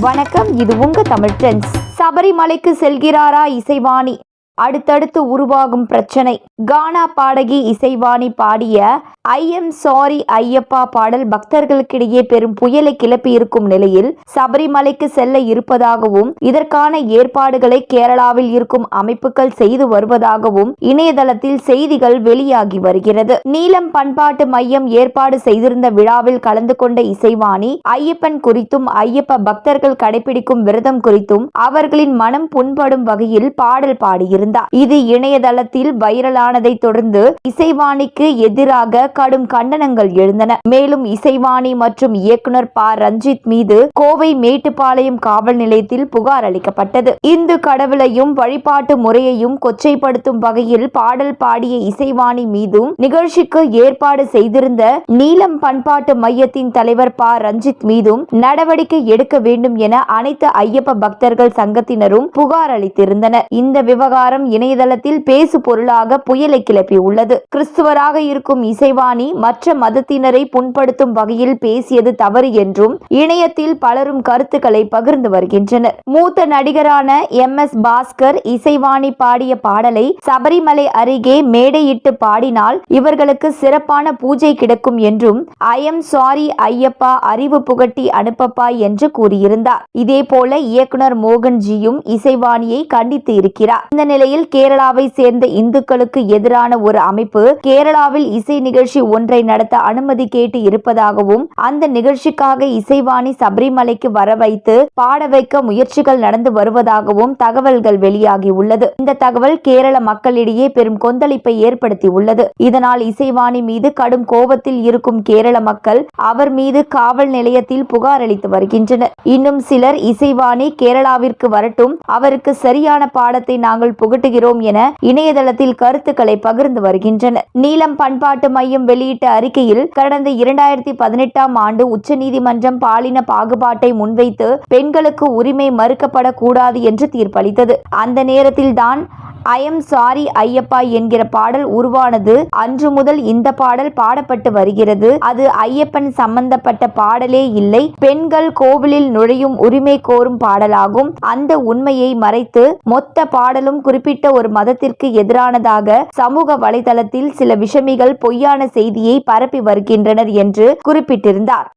வணக்கம் இது உங்க தமிழ் ட்ரெண்ட்ஸ் சபரிமலைக்கு செல்கிறாரா இசைவாணி? அடுத்தடுத்து உருவாகும் பிரச்சனை. கானா பாடகி இசைவாணி பாடிய ஐ எம் சாரி ஐயப்பா பாடல் பக்தர்களுக்கிடையே பெரும் புயலை கிளப்பி இருக்கும் நிலையில் சபரிமலைக்கு செல்ல இருப்பதாகவும் இதற்கான ஏற்பாடுகளை கேரளாவில் இருக்கும் அமைப்புகள் செய்து வருவதாகவும் இணையதளத்தில் செய்திகள் வெளியாகி வருகிறது. நீலம் பண்பாட்டு மையம் ஏற்பாடு செய்திருந்த விழாவில் கலந்து கொண்ட இசைவாணி ஐயப்பன் குறித்தும் ஐயப்ப பக்தர்கள் கடைபிடிக்கும் விரதம் குறித்தும் அவர்களின் மனம் புண்படும் வகையில் பாடல் பாடியிருந்தார். இருந்தார் இது இணையதளத்தில் வைரலானதை தொடர்ந்து இசைவாணிக்கு எதிராக கடும் கண்டனங்கள் எழுந்தன. மேலும் இசைவாணி மற்றும் இயக்குனர் ப. ரஞ்சித் மீது கோவை மேட்டுப்பாளையம் காவல் நிலையத்தில் புகார் அளிக்கப்பட்டது. இந்து கடவுளையும் வழிபாட்டு முறையையும் கொச்சைப்படுத்தும் வகையில் பாடல் பாடிய இசைவாணி மீதும் நிகழ்ச்சிக்கு ஏற்பாடு செய்திருந்த நீலம் பண்பாட்டு மையத்தின் தலைவர் ப. ரஞ்சித் மீதும் நடவடிக்கை எடுக்க வேண்டும் என அனைத்து ஐயப்ப பக்தர்கள் சங்கத்தினரும் புகார் அளித்திருந்தனர். இந்த விவகாரம் இணையதளத்தில் பேசு பொருளாக புயலை கிளப்பியுள்ளது. கிறிஸ்துவராக இருக்கும் இசைவாணி மற்ற மதத்தினரை புண்படுத்தும் வகையில் பேசியது தவறு என்றும் இணையத்தில் பலரும் கருத்துக்களை பகிர்ந்து வருகின்றனர். மூத்த நடிகரான எம். எஸ். பாஸ்கர் இசைவாணி பாடிய பாடலை சபரிமலை அருகே மேடையிட்டு பாடினால் இவர்களுக்கு சிறப்பான பூஜை கிடைக்கும் என்றும் ஐ எம் சாரி ஐயப்பா அறிவு புகட்டி அனுப்பப்பா என்று கூறியிருந்தார். இதேபோல இயக்குனர் மோகன்ஜியும் இசைவாணியை கண்டித்து இருக்கிறார். இந்த நிலை நிலையில் கேரளாவை சேர்ந்த இந்துக்களுக்கு எதிரான ஒரு அமைப்பு கேரளாவில் இசை நிகழ்ச்சி ஒன்றை நடத்த அனுமதி கேட்டு இருப்பதாகவும் அந்த நிகழ்ச்சிக்காக இசைவாணி சபரிமலைக்கு வர வைத்து பாட வைக்க முயற்சிகள் நடந்து வருவதாகவும் தகவல்கள் வெளியாகி உள்ளது இந்த தகவல் கேரள மக்களிடையே பெரும் கொந்தளிப்பை ஏற்படுத்தி உள்ளது இதனால் இசைவாணி மீது கடும் கோபத்தில் இருக்கும் கேரள மக்கள் அவர் மீது காவல் நிலையத்தில் புகார் அளித்து வருகின்றனர். இன்னும் சிலர் இசைவாணி கேரளாவிற்கு வரட்டும் அவருக்கு சரியான பாடத்தை நாங்கள் புகழ் புகட்டுகிறோம் என இணையதளத்தில் கருத்துக்களை பகிர்ந்து வருகின்றனர். நீலம் பண்பாட்டு மையம் வெளியிட்ட அறிக்கையில் கடந்த இரண்டாயிரத்தி பதினெட்டாம் ஆண்டு உச்சநீதிமன்றம் பாலின பாகுபாட்டை முன்வைத்து பெண்களுக்கு உரிமை மறுக்கப்படக்கூடாது என்று தீர்ப்பளித்தது. அந்த நேரத்தில்தான் ஐ எம் சாரி ஐயப்பா என்கிற பாடல் உருவானது. அன்று முதல் இந்த பாடல் பாடப்பட்டு வருகிறது. அது ஐயப்பன் சம்பந்தப்பட்ட பாடலே இல்லை. பெண்கள் கோவிலில் நுழையும் உரிமை கோரும் பாடலாகும். அந்த உண்மையை மறைத்து மொத்த பாடலும் குறிப்பிட்ட ஒரு மதத்திற்கு எதிரானதாக சமூக வலைதளத்தில் சில விஷமிகள் பொய்யான செய்தியை பரப்பி வருகின்றனர் என்று குறிப்பிட்டிருந்தார்.